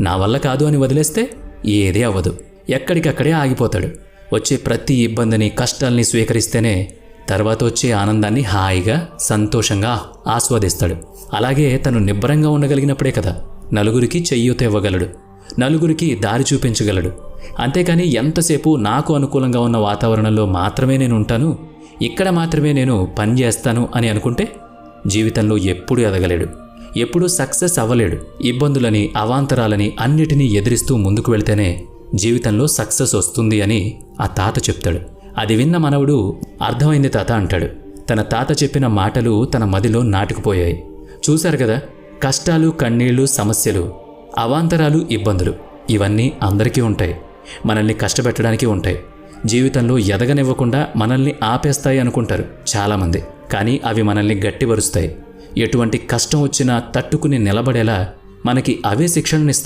నా వల్ల కాదు అని వదిలేస్తే ఏదీ అవ్వదు. ఎక్కడికక్కడే ఆగిపోతాడు. వచ్చే ప్రతి ఇబ్బందిని కష్టాల్ని స్వీకరిస్తేనే తర్వాత వచ్చే ఆనందాన్ని హాయిగా సంతోషంగా ఆస్వాదిస్తాడు. అలాగే తను నిబ్బరంగా ఉండగలిగినప్పుడే కదా నలుగురికి చెయ్యూత ఇవ్వగలడు నలుగురికి దారి చూపించగలడు. అంతేకాని ఎంతసేపు నాకు అనుకూలంగా ఉన్న వాతావరణంలో మాత్రమే నేను ఉంటాను ఇక్కడ మాత్రమే నేను పని చేస్తాను అని అనుకుంటే జీవితంలో ఎప్పుడూ ఎదగలేడు. ఎప్పుడూ సక్సెస్ అవ్వలేడు. ఇబ్బందులని అవాంతరాలని అన్నిటినీ ఎదిరిస్తూ ముందుకు వెళ్తేనే జీవితంలో సక్సెస్ వస్తుంది అని ఆ తాత చెప్తాడు. అది విన్న మనవడు అర్థమైంది తాత అంటాడు. తన తాత చెప్పిన మాటలు తన మదిలో నాటుకుపోయాయి. చూశారు కదా కష్టాలు కన్నీళ్ళు సమస్యలు అవాంతరాలు ఇబ్బందులు ఇవన్నీ అందరికీ ఉంటాయి. మనల్ని కష్టపెట్టడానికి ఉంటాయి. జీవితంలో ఎదగనివ్వకుండా మనల్ని ఆపేస్తాయి అనుకుంటారు చాలామంది. కానీ అవి మనల్ని గట్టిపరుస్తాయి. ఎటువంటి కష్టం వచ్చినా తట్టుకుని నిలబడేలా మనకి అవే శిక్షణనిస్తాయి.